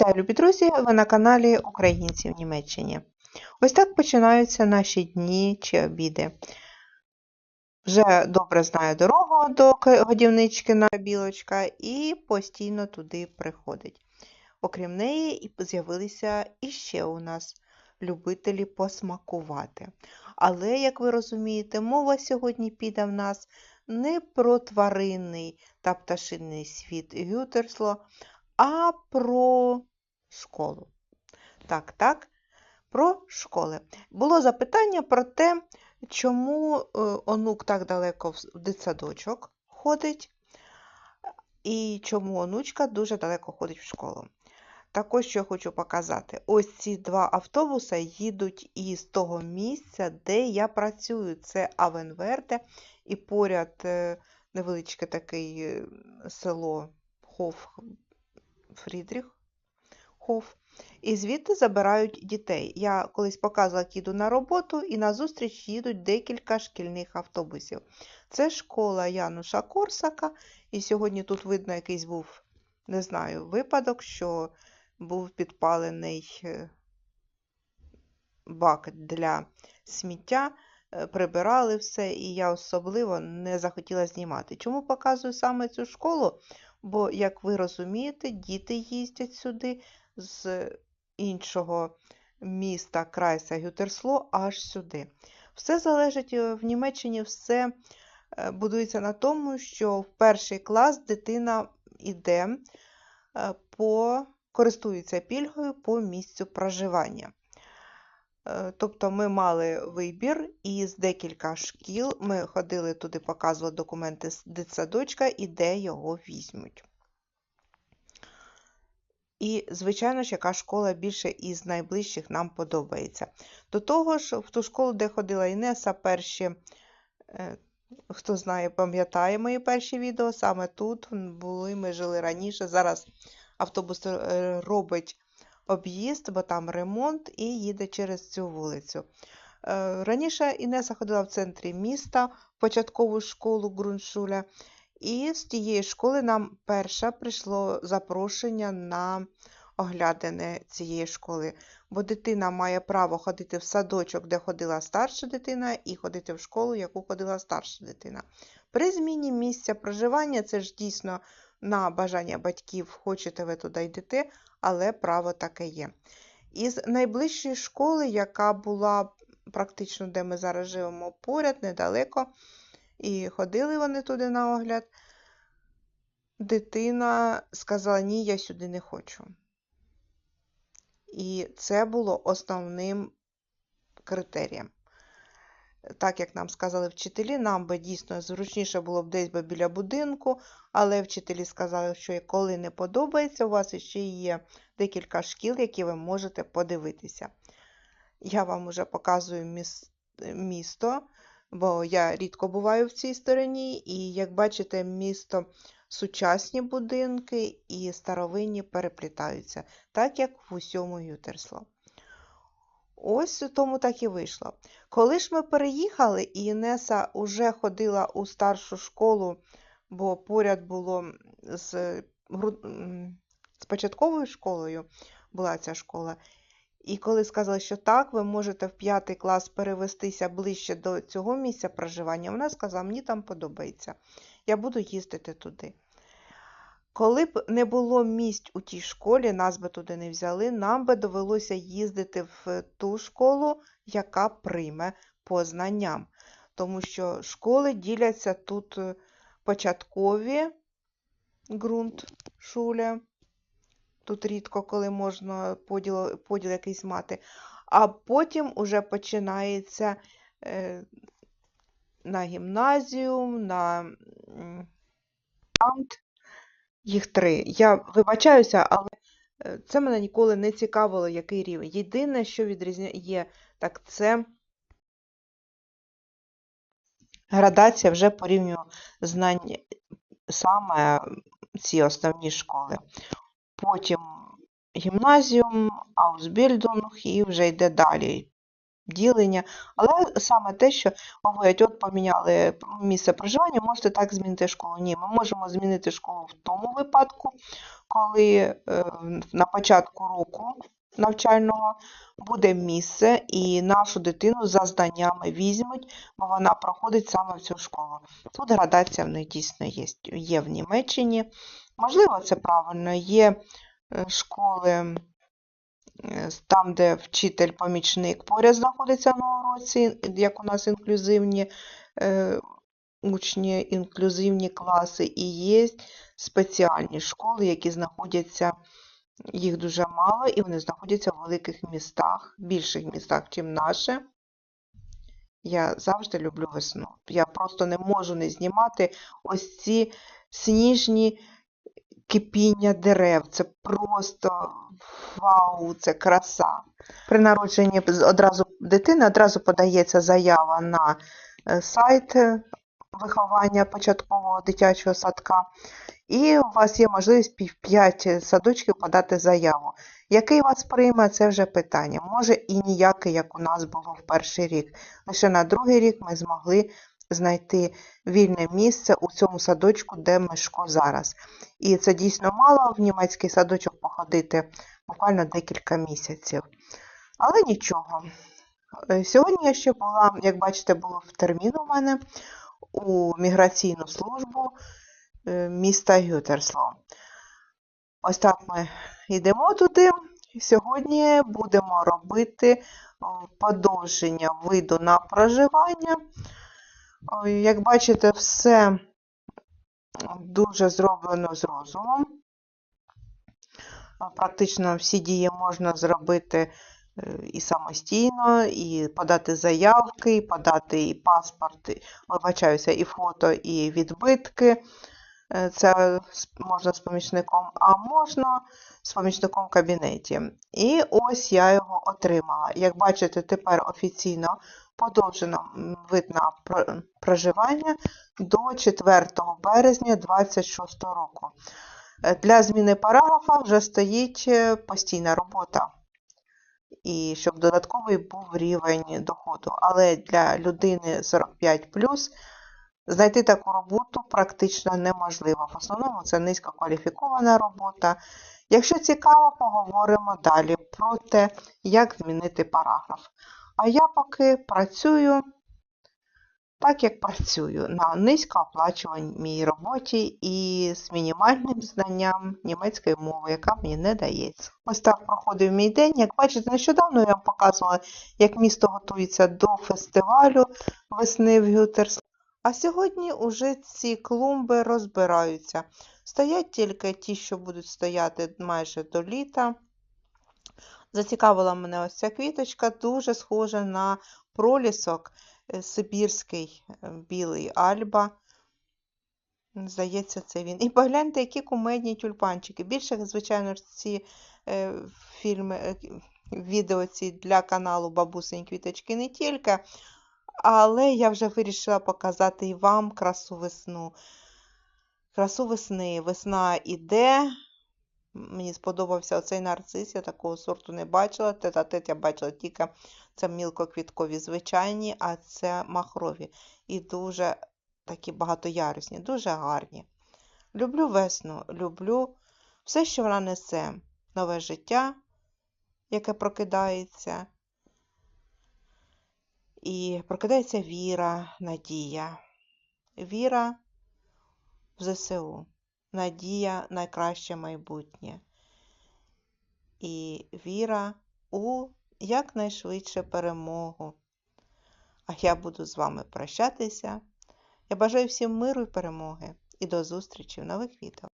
Вітаю, любі друзі! Ви на каналі Українці в Німеччині. Ось так починаються наші дні чи обіди. Вже добре знаю дорогу до годівнички на білочка і постійно туди приходить. Окрім неї, з'явилися іще у нас любителі посмакувати. Але, як ви розумієте, мова сьогодні піде в нас не про тваринний та пташиний світ Гютерсло, а про школу. Так, так, про школи. Було запитання про те, чому е, онук так далеко в дитсадочок ходить, і чому онучка дуже далеко ходить в школу. Також що я хочу показати: ось ці два автобуси їдуть із того місця, де я працюю. Це Авенверде, і поряд е, невеличке таке е, село Хоф Фрідріх. Хоф. І звідти забирають дітей. Я колись показувала, як їду на роботу, і назустріч їдуть декілька шкільних автобусів. Це школа Януша Корсака, і сьогодні тут видно якийсь був, не знаю, випадок, що був підпалений е, бак для сміття, е, прибирали все, і я особливо не захотіла знімати. Чому показую саме цю школу? Бо, як ви розумієте, діти їздять сюди з іншого міста Крайса Гютерсло аж сюди. Все залежить е, в Німеччині, все е, будується на тому, що в перший клас дитина йде е, по користується пільгою по місцю проживання. Тобто ми мали вибір із декілька шкіл. Ми ходили туди, показували документи з дитсадочка і де його візьмуть. І, звичайно ж, яка школа більше із найближчих нам подобається. До того ж, в ту школу, де ходила Інеса, перші, е, хто знає, пам'ятає мої перші відео, саме тут були, ми жили раніше. Зараз автобус е, робить об'їзд, бо там ремонт, і їде через цю вулицю. Е, Раніше Інеса ходила в центрі міста, в початкову школу Ґруншуля, і з тієї школи нам перше прийшло запрошення на оглядини цієї школи, бо дитина має право ходити в садочок, де ходила старша дитина, і ходити в школу, яку ходила старша дитина. При зміні місця проживання це ж дійсно на бажання батьків, хочете ви туди йдете, але право таке є. Із найближчої школи, яка була практично, де ми зараз живемо, поряд, недалеко, і ходили вони туди на огляд, дитина сказала: ні, я сюди не хочу. І це було основним критерієм. Так як нам сказали вчителі, нам би дійсно зручніше було б десь би біля будинку, але вчителі сказали, що коли не подобається, у вас ще є декілька шкіл, які ви можете подивитися. Я вам вже показую міс- місто, бо я рідко буваю в цій стороні, і як бачите, місто сучасні будинки і старовинні переплітаються, так як в усьому Гютерсло. Ось тому так і вийшло. Коли ж ми переїхали, і Інеса вже ходила у старшу школу, бо поряд було з, з початковою школою була ця школа. І коли сказали, що так, ви можете в п'ятий клас перевестися ближче до цього місця проживання, вона сказала, мені там подобається. Я буду їздити туди. Коли б не було місць у тій школі, нас би туди не взяли, нам би довелося їздити в ту школу, яка прийме по знанням. Тому що школи діляться тут е, початкові ґрунт, шуля. Тут рідко, коли можна поділ, поділ якийсь мати. А потім уже починається е, на гімназіум, на м. Їх три. Я вибачаюся, але е, це мене ніколи не цікавило, який рівень. Єдине, що відрізняє, так це градація вже по рівню знань саме ці основні школи. Потім гімназіум, аусбільдунг і вже йде далі. ділення, але саме те, що говорять, от поміняли місце проживання, можете так змінити школу. Ні, ми можемо змінити школу в тому випадку, коли е, на початку року навчального буде місце, і нашу дитину за знаннями візьмуть, бо вона проходить саме в цю школу. Тут градація в них дійсно є, є в Німеччині. Можливо, це правильно. Є е, школи, е, там, де вчитель-помічник поряд знаходиться на уроці, як у нас інклюзивні е, учні, інклюзивні класи, і є спеціальні школи, які знаходяться, їх дуже мало, і вони знаходяться в великих містах, більших містах, ніж наше. Я завжди люблю весну. Я просто не можу не знімати ось ці сніжні кипіння дерев. Це просто вау, це краса. При народженні одразу дитини одразу подається заява на е, сайт е, виховання початкового дитячого садка. І у вас є можливість пів- п'ять садочків подати заяву. Який вас прийме, це вже питання. Може і ніякий, як у нас було в перший рік. Лише на другий рік ми змогли знайти вільне місце у цьому садочку, де Мишко зараз. І це дійсно мало в німецький садочок походити буквально декілька місяців. Але нічого. Е, Сьогодні я ще була, як бачите, був термін у мене у міграційну службу міста Гютерсло. Ось так ми йдемо туди. Сьогодні будемо робити подовження виду на проживання. Як бачите, все дуже зроблено з розумом. Практично всі дії можна зробити е, і самостійно, і подати заявки, і подати і паспорт, вибачаюся, і фото, і відбитки. Е, Це можна з помічником, а можна з помічником в кабінеті. І ось я його отримала. Як бачите, тепер офіційно подовжено вид на проживання до 4 березня 2026 року. Е, Для зміни параграфа вже стоїть е, постійна робота. І щоб додатковий був рівень доходу. Але для людини 45 знайти таку роботу практично неможливо. В основному це низькокваліфікована робота. Якщо цікаво, поговоримо далі про те, як змінити параграф. А я поки працюю так, як працюю на низькооплачуваній роботі і з мінімальним знанням німецької мови, яка мені не дається. Ось так проходив мій день. Як бачите, нещодавно я вам показувала, як місто готується до фестивалю весни в Гютерс. А сьогодні уже ці клумби розбираються. Стоять тільки ті, що будуть стояти майже до літа. Зацікавила мене ось ця квіточка, дуже схожа на пролісок е, сибірський е, білий альба. Здається, це він. І погляньте, які кумедні тюльпанчики. Більше, звичайно ці е, фільми, е, відео ці для каналу Бабусині квіточки не тільки. Але я вже вирішила показати і вам красу весну. Красу весни. Весна іде. Мені сподобався оцей нарцис, я такого сорту не бачила. Тет-а-тет я бачила тільки це мілкоквіткові звичайні, а це махрові. І дуже такі багатоярусні, дуже гарні. Люблю весну, люблю все, що вона несе. Нове життя, яке прокидається. І прокидається віра, надія. Віра в ЗСУ. Надія на краще майбутнє. І віра у якнайшвидше перемогу. А я буду з вами прощатися. Я бажаю всім миру і перемоги. І до зустрічі в нових відео.